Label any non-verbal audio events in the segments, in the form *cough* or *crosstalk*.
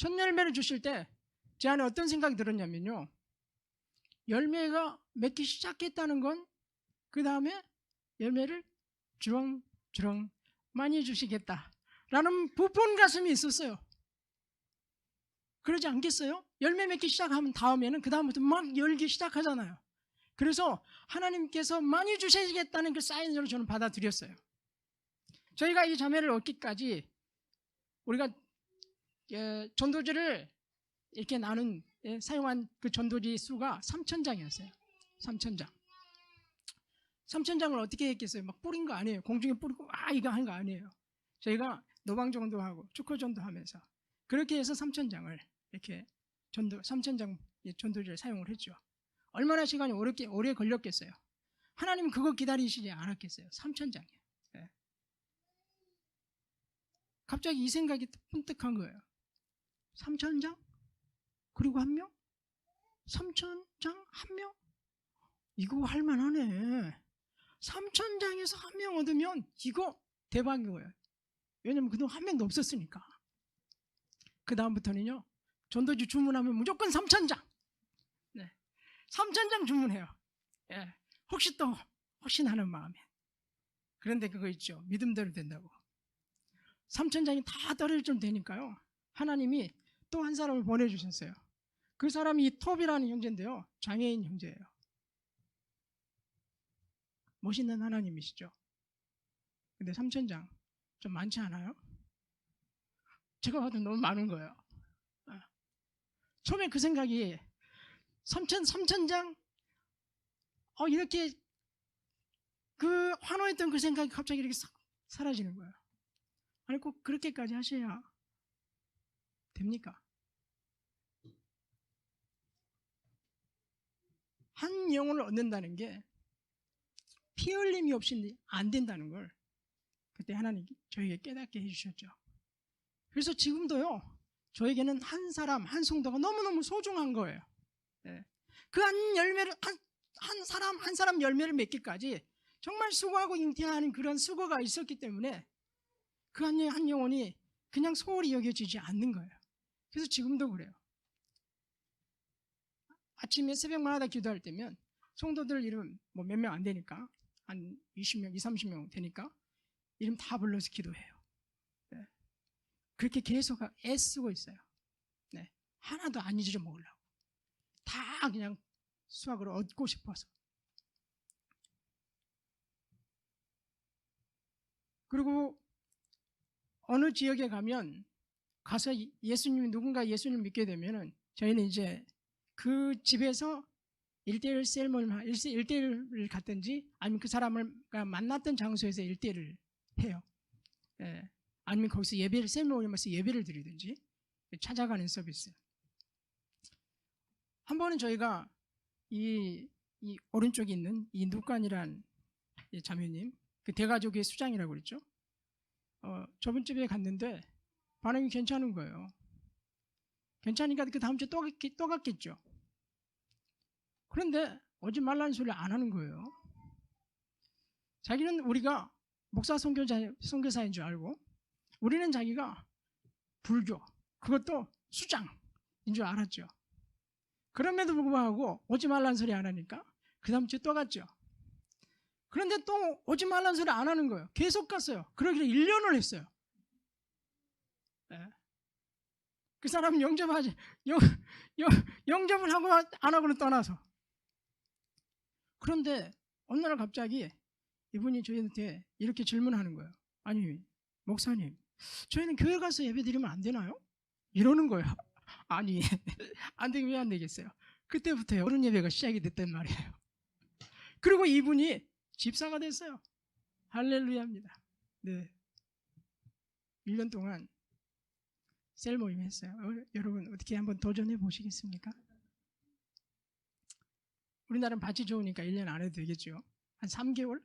첫 열매를 주실 때 제 안에 어떤 생각이 들었냐면요. 열매가 맺기 시작했다는 건 그 다음에 열매를 주렁주렁 많이 주시겠다라는 부푼 가슴이 있었어요. 그러지 않겠어요? 열매 맺기 시작하면 다음에는 그 다음부터 막 열기 시작하잖아요. 그래서 하나님께서 많이 주시겠다는 그 사인으로 저는 받아들였어요. 저희가 이 자매를 얻기까지 우리가 예, 전도지를 이렇게 나눈 예, 사용한 그 전도지 수가 3천 장이었어요. 3천 장. 3천 장을 어떻게 했겠어요? 막 뿌린 거 아니에요. 공중에 뿌리고 아 이거 한 거 아니에요. 저희가 노방 전도하고 축구 전도하면서 그렇게 해서 3천 장을 이렇게 전도 3천 장 전도지를 사용을 했죠. 얼마나 시간이 오래 오래 걸렸겠어요. 하나님 그거 기다리시지 않았겠어요. 3천 장이에요. 예. 갑자기 이 생각이 푼뜩한 거예요. 3천 장? 그리고 한 명? 3천 장? 한 명? 이거 할만하네. 3천 장에서 한 명 얻으면 이거 대박인 거예요. 왜냐면 그동안 한 명도 없었으니까. 그 다음부터는요. 전도지 주문하면 무조건 3천 장. 네. 3천 장 주문해요. 예. 혹시 또 혹시 나는 마음에. 그런데 그거 있죠. 믿음대로 된다고. 3천 장이 다 떨어질 좀 되니까요. 하나님이 또 한 사람을 보내주셨어요. 그 사람이 이 톱이라는 형제인데요. 장애인 형제예요. 멋있는 하나님이시죠. 근데 3천 장 좀 많지 않아요? 제가 봐도 너무 많은 거예요. 아. 처음에 그 생각이 3천 3천 장 어, 이렇게 그 환호했던 그 생각이 갑자기 이렇게 싹 사라지는 거예요. 아니 꼭 그렇게까지 하셔야 됩니까? 한 영혼을 얻는다는 게 피 흘림이 없이 안 된다는 걸 그때 하나님 저에게 깨닫게 해주셨죠. 그래서 지금도요, 저에게는 한 사람, 한 성도가 너무너무 소중한 거예요. 그한 열매를, 한, 한 사람, 한 사람 열매를 맺기까지 정말 수고하고 잉태하는 그런 수고가 있었기 때문에 그한한 영혼이 그냥 소홀히 여겨지지 않는 거예요. 그래서 지금도 그래요. 아침에 새벽마다 기도할 때면 성도들 이름 뭐 몇 명 안 되니까 한 20명, 20, 30명 되니까 이름 다 불러서 기도해요. 네. 그렇게 계속 애쓰고 있어요. 네. 하나도 안 잊어 먹으려고. 다 그냥 수학을 얻고 싶어서. 그리고 어느 지역에 가면 가서 예수님이 누군가 예수님 믿게 되면은 저희는 이제 그 집에서 일대일 셀모를 일대일을 갔든지 아니면 그 사람을 만났던 장소에서 일대를 해요. 예. 아니면 거기서 예배를 셀모임에서 예배를 드리든지 찾아가는 서비스. 한 번은 저희가 이, 이 오른쪽에 있는 이 누간이란 자매님, 그 대가족의 수장이라고 그랬죠. 어, 저번 집에 갔는데 반응이 괜찮은 거예요. 괜찮으니까 그 다음 주에 또, 또 갔겠죠. 그런데 오지 말라는 소리를 안 하는 거예요. 자기는 우리가 목사 선교자, 선교사인 줄 알고 우리는 자기가 불교, 그것도 수장인 줄 알았죠. 그럼에도 불구하고 오지 말라는 소리 안 하니까 그 다음 주에 또 갔죠. 그런데 또 오지 말라는 소리 안 하는 거예요. 계속 갔어요. 그러기를 1년을 했어요. 네. 그 사람 영접하지, 영, 영, 영접을 하고 안 하고는 떠나서. 그런데 어느 날 갑자기 이분이 저희한테 이렇게 질문하는 거예요. 아니, 목사님, 저희는 교회 가서 예배 드리면 안 되나요? 이러는 거예요. *laughs* 아니, *laughs* 안 되긴 왜안 되겠어요? 그때부터 어른 예배가 시작이 됐단 말이에요. *laughs* 그리고 이분이 집사가 됐어요. 할렐루야입니다. 네. 1년 동안 셀 모임 했어요. 어, 여러분, 어떻게 한번 도전해 보시겠습니까? 우리나라는 밭이 좋으니까 1년 안 해도 되겠죠. 한 3개월?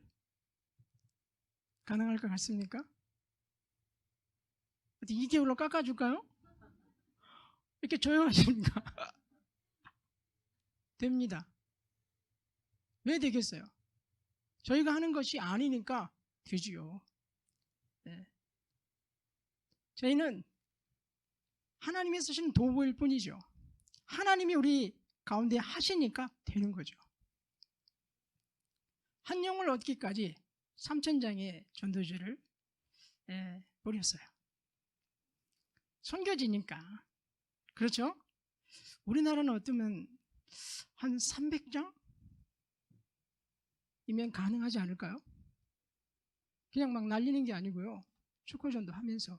가능할 것 같습니까? 어디 2개월로 깎아줄까요? 이렇게 조용하십니까? *laughs* 됩니다. 왜 되겠어요? 저희가 하는 것이 아니니까 되지요. 네. 저희는 하나님이 쓰시는 도구일 뿐이죠. 하나님이 우리 가운데 하시니까 되는 거죠. 한 영을 얻기까지 3천 장의 전도지를 예, 뿌렸어요. 선교지니까 그렇죠? 우리나라는 어쩌면 한 300장 이면 가능하지 않을까요? 그냥 막 날리는 게 아니고요. 축구전도 하면서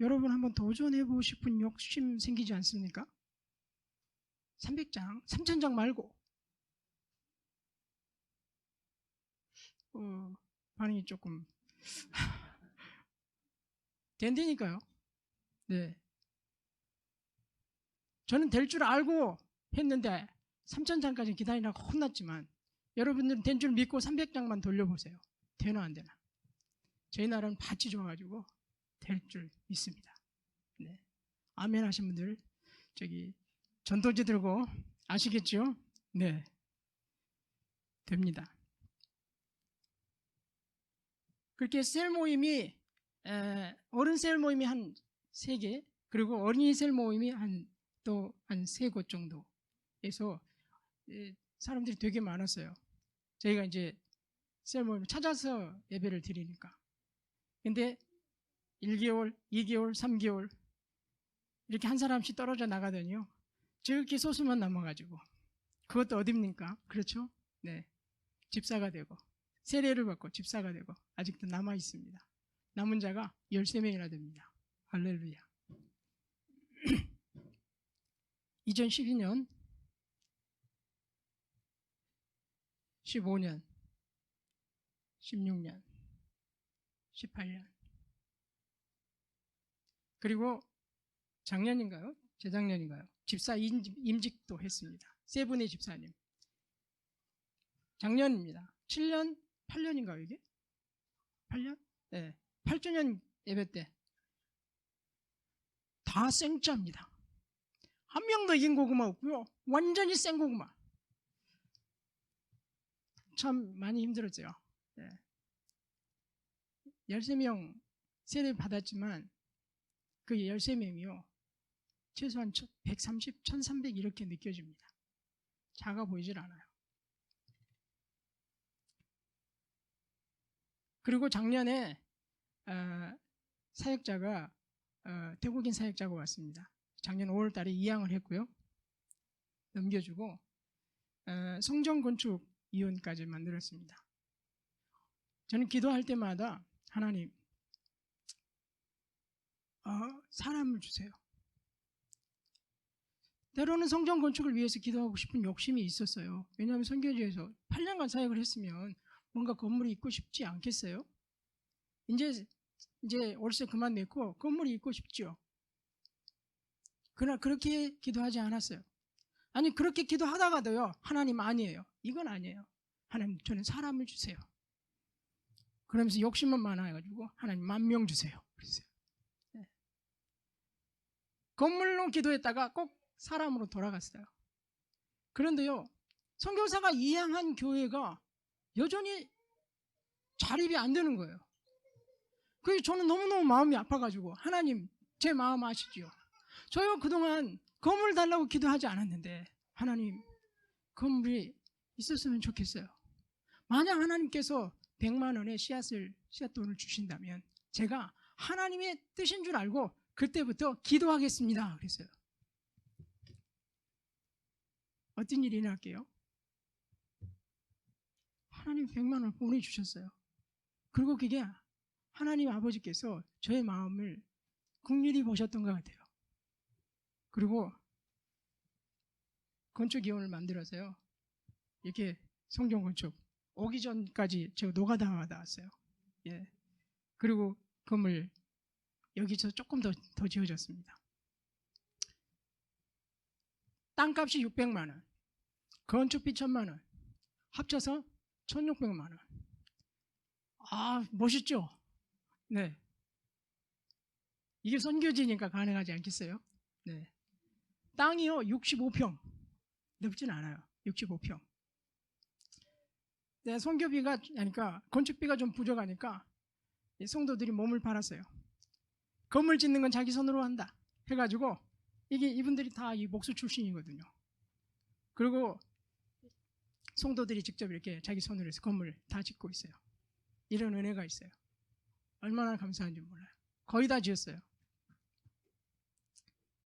여러분 한번 도전해보고 싶은 욕심 생기지 않습니까? 300장, 3000장 말고 어, 반응이 조금 *laughs* 된다니까요. 네. 저는 될 줄 알고 했는데 3천장까지 기다리라고 혼났지만 여러분들은 된 줄 믿고 300장만 돌려보세요. 되나 안 되나? 저희 나라는 밭이 좋아가지고 될 줄 믿습니다. 네. 아멘 하신 분들 저기 전도지 들고 아시겠죠? 네. 됩니다. 그렇게 셀 모임이 에, 어른 셀 모임이 한 세 개 그리고 어린이 셀 모임이 한 또 한 세 곳 정도에서 에, 사람들이 되게 많았어요. 저희가 이제 셀 모임을 찾아서 예배를 드리니까. 근데 1개월, 2개월, 3개월 이렇게 한 사람씩 떨어져 나가더니요. 저렇게 소수만 남아가지고 그것도 어딥니까? 그렇죠? 네. 집사가 되고 세례를 받고 집사가 되고 아직도 남아 있습니다. 남은 자가 13명이나 됩니다. 할렐루야. 2012년 15년 16년 18년 그리고 작년인가요? 재작년인가요? 집사 임직- 임직도 했습니다. 세 분의 집사님. 작년입니다. 7년, 8년인가요, 이게? 8년? 네. 8주년 예배 때. 다 생짜입니다. 한 명도 이긴 고구마 없고요. 완전히 생 고구마. 참 많이 힘들었죠. 네. 13명 세례 받았지만 그 13명이요. 최소한 130, 1300 이렇게 느껴집니다. 작아 보이질 않아요. 그리고 작년에 어, 사역자가 어, 태국인 사역자가 왔습니다. 작년 5월 달에 이양을 했고요. 넘겨주고 어, 성전 건축 이혼까지 만들었습니다. 저는 기도할 때마다 하나님 어, 사람을 주세요. 때로는 성전 건축을 위해서 기도하고 싶은 욕심이 있었어요. 왜냐하면 선교지에서 8년간 사역을 했으면 뭔가 건물이 있고 싶지 않겠어요? 이제 이제 월세 그만 내고 건물이 있고 싶죠. 그러나 그렇게 기도하지 않았어요. 아니 그렇게 기도하다가도요 하나님 아니에요. 이건 아니에요. 하나님 저는 사람을 주세요. 그러면서 욕심만 많아가지고 하나님 만 명 주세요. 그랬어요. 네. 건물로 기도했다가 꼭 사람으로 돌아갔어요. 그런데요 선교사가 이양한 교회가 여전히 자립이 안 되는 거예요. 그게 저는 너무너무 마음이 아파가지고 하나님 제 마음 아시죠? 저요 그동안 건물 달라고 기도하지 않았는데 하나님 건물이 있었으면 좋겠어요. 만약 하나님께서 100만 원의 씨앗을 씨앗 돈을 주신다면 제가 하나님의 뜻인 줄 알고 그때부터 기도하겠습니다. 그랬어요. 어떤 일이 일어날게요? 하나님 100만 원 보내주셨어요. 그리고 그게 하나님 아버지께서 저의 마음을 국률이 보셨던 것 같아요. 그리고 건축 이혼을 만들어서요. 이렇게 성경 건축 오기 전까지 제가 노가다가 나왔어요. 예. 그리고 건물 여기서 조금 더, 더 지어졌습니다. 땅값이 600만 원, 건축비 1000만 원, 합쳐서 1600만 원. 아, 멋있죠? 네. 이게 선교지니까 가능하지 않겠어요? 네. 땅이요, 65평. 넓진 않아요. 65평. 네, 선교비가, 그러니까 건축비가 좀 부족하니까 이 성도들이 몸을 팔았어요. 건물 짓는 건 자기 손으로 한다. 해가지고 이게 이분들이 다 이 목수 출신이거든요. 그리고 성도들이 직접 이렇게 자기 손으로 해서 건물 다 짓고 있어요. 이런 은혜가 있어요. 얼마나 감사한지 몰라요. 거의 다 지었어요.